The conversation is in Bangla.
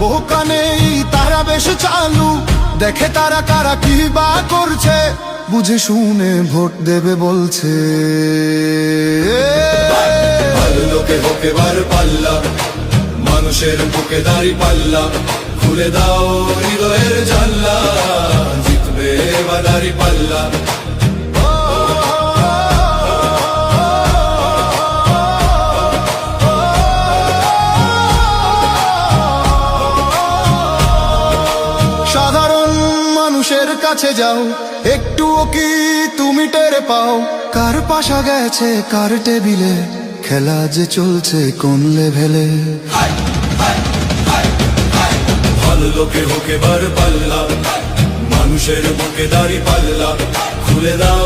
বহু কানে তারা বেশ চালু। দেখে তারা কারা কি বা করছে, বুঝে শুনে ভোট দেবে বলছে। ভালো লোকে মানুষের বুকে দাঁড়ি পাল্লা, খুলে দাও হৃদয়ের জাল্লা জিতবে এবার দাঁড়ি পাল্লা। কাছে যাও, একটুও কি তুমি টের পাও? কার পাশা গেছে, কার টেবিলে? খেলা যে চলছে কোন লেভেলে? ভালো লোকে হোকে বার পাল্লা। মানুষের বুকে দাড়ি পাল্লা। খুলে দাও